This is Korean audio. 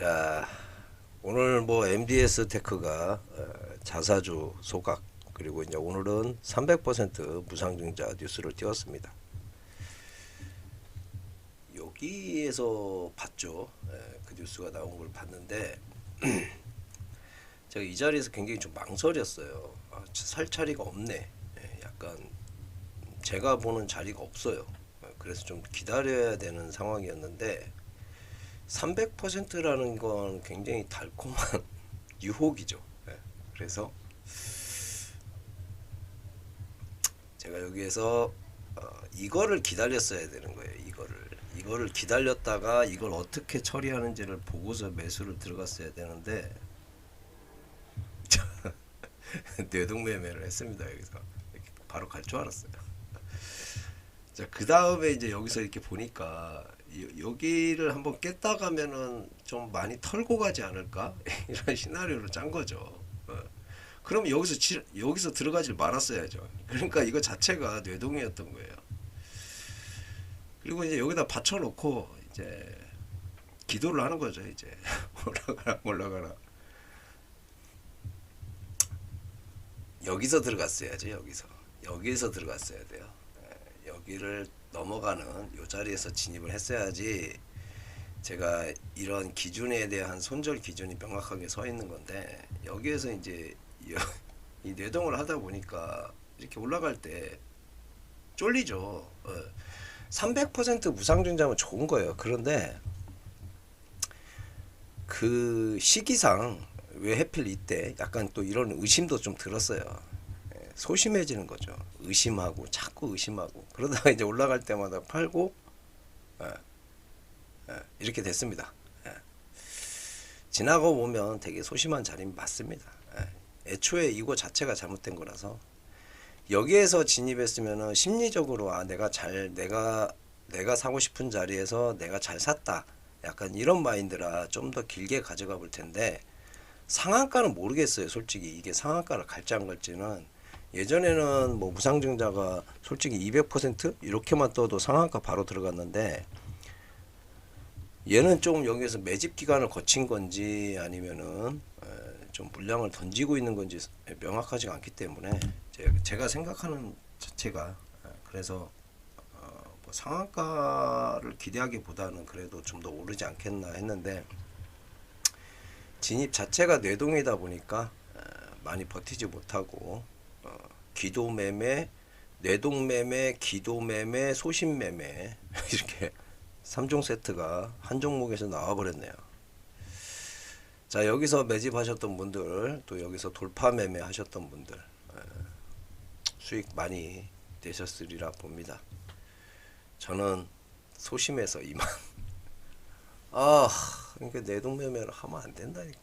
자, 오늘 뭐 MDS 테크가 어, 자사주 소각 그리고 이제 오늘은 300% 무상증자 뉴스를 띄웠습니다. 여기에서 봤죠. 예, 그 뉴스가 나온 걸 봤는데 제가 이 자리에서 굉장히 좀 망설였어요. 아, 살 자리가 없네. 예, 약간 제가 보는 자리가 없어요. 예, 그래서 좀 기다려야 되는 상황이었는데 300%라는 건 굉장히 달콤한 유혹이죠. 예, 그래서 제가 여기에서 어, 이거를 기다렸어야 되는 거예요. 이거를 이거를 기다렸다가 이걸 어떻게 처리하는지를 보고서 매수를 들어갔어야 되는데 뇌동매매를 했습니다. 여기서 바로 갈 줄 알았어요. 자, 그 다음에 이제 여기서 이렇게 보니까 여- 여기를 한번 깼다 가면은 좀 많이 털고 가지 않을까 이런 시나리오를 짠 거죠. 어. 그럼 여기서 지, 여기서 들어가질 말았어야죠. 그러니까 이거 자체가 뇌동이었던 거예요. 그리고 이제 여기다 받쳐놓고 이제 기도를 하는 거죠. 이제 올라가라 올라가라. 여기서 들어갔어야죠. 여기서 여기서 들어갔어야 돼요. 예, 여기를 넘어가는 요 자리에서 진입을 했어야지 제가 이런 기준에 대한 손절 기준이 명확하게 서 있는 건데 여기에서 이제 여- 이 뇌동을 하다 보니까 이렇게 올라갈 때 쫄리죠. 어. 300% 무상증자면 좋은 거예요. 그런데 그 시기상 왜 해필 이때 약간 또 이런 의심도 좀 들었어요. 예, 소심해지는 거죠. 의심하고 자꾸 의심하고 그러다가 이제 올라갈 때마다 팔고 예, 예, 이렇게 됐습니다. 예. 지나고 보면 되게 소심한 자리는 맞습니다. 예. 애초에 이거 자체가 잘못된 거라서 여기에서 진입했으면은 심리적으로 아 내가 잘 내가 내가 사고 싶은 자리에서 내가 잘 샀다. 약간 이런 마인드라 좀 더 길게 가져가 볼 텐데 상한가는 모르겠어요. 솔직히 이게 상한가를 갈지 안 갈지는 예전에는 뭐 무상증자가 솔직히 200% 이렇게만 떠도 상한가 바로 들어갔는데 얘는 좀 여기에서 매집 기간을 거친 건지 아니면은 에, 좀 물량을 던지고 있는 건지 명확하지가 않기 때문에 제- 제가 생각하는 자체가 에, 그래서 어, 뭐 상한가를 기대하기보다는 그래도 좀 더 오르지 않겠나 했는데 진입 자체가 뇌동이다 보니까 에, 많이 버티지 못하고 어, 기도 매매, 뇌동 매매, 기도 매매, 소심 매매 이렇게 3종 세트가 한 종목에서 나와 버렸네요. 자 여기서 매집하셨던 분들 또 여기서 돌파 매매 하셨던 분들 에, 수익 많이 되셨으리라 봅니다. 저는 소심해서 이만 아 그러니까 내동 매매를 하면 안 된다니까